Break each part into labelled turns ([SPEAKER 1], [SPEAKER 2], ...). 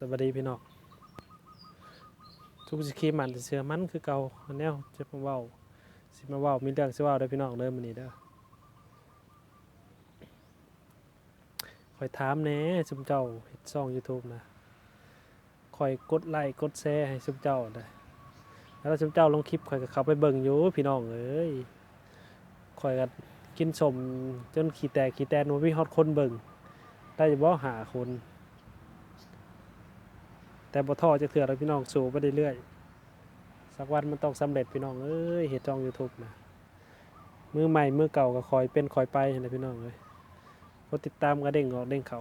[SPEAKER 1] สวัสดีพี่น้องทุกสิคีมันเสือมันคือเก่าอันแนวจะมาว้าสิมาว้ามีเรื่องสิว้าเด้พี่น้องเด้อมื้อนี้เด้อคอยถามแหน่ซุมเจ้าเฮ็ดช่อง YouTube นะคอยกดไลค์กดแชร์ให้ซุมเจ้าได้แล้วซุมเจ้าลงคลิปข่อยก็เขาไปเบิ่งอยู่พี่น้องเอ้ยข่อยก็กินสมจนขี้แตกขี้แตนบ่มีฮอดคนเบิ่งได้บ่หาคน แต่บ่ท้อจะเถื่อเราพี่น้องสู้ไปเรื่อยๆสักวันมันต้องสำเร็จพี่น้องเอ้ยเฮ็ดช่อง YouTube นะมือใหม่มือเก่าก็คอยเป็นคอยไปนะพี่น้องเอ้ยกดติดตามก็เด้งออกเด้งเขา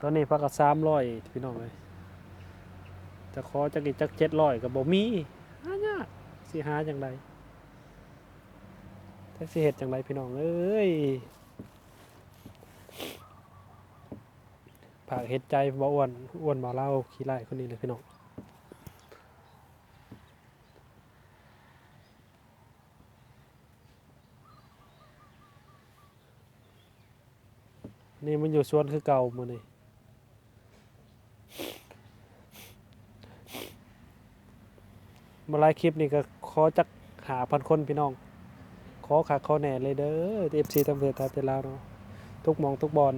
[SPEAKER 1] ตอนนี้พักก็300พี่น้องเอ้ยจะขอจักอีกจัก700ก็บ่มีหายากสิหาจังไดจักสิเฮ็ดจังไดพี่น้องเอ้ย ผากเฮ็ดใจบ่อ้วนอ้วนบ่เล่าขี้ไล่คนนี้เลยพี่น้องนี่มันอยู่สวนคือเก่ามื้อนี้มาไลฟ์คลิปนี่ก็ขอจักหาพันคนพี่น้อง ขอขาขอแหน่เลยเด้อ FC ตำรวจทาเตลาวเนาะทุกมองทุกบอล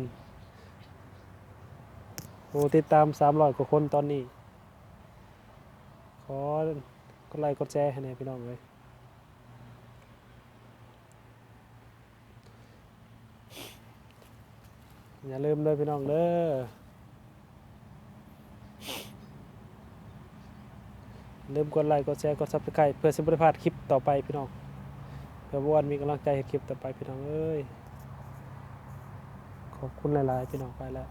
[SPEAKER 1] โอ้ติดตามสามร้อยกว่าคนตอนนี้ ขอกดไลค์กดแชร์ให้แหน่พี่น้องเลยอย่าลืมเลยพี่น้องเด้ออย่าลืมกดไลค์กดแชร์กดซับสไครต์เพื่อสิบริพลาดคลิปต่อไปพี่น้องเพื่อบวันมีกำลังใจให้คลิปต่อไปพี่น้องเอ้ยขอบคุณหลาย ๆ พี่น้องไปแล้ว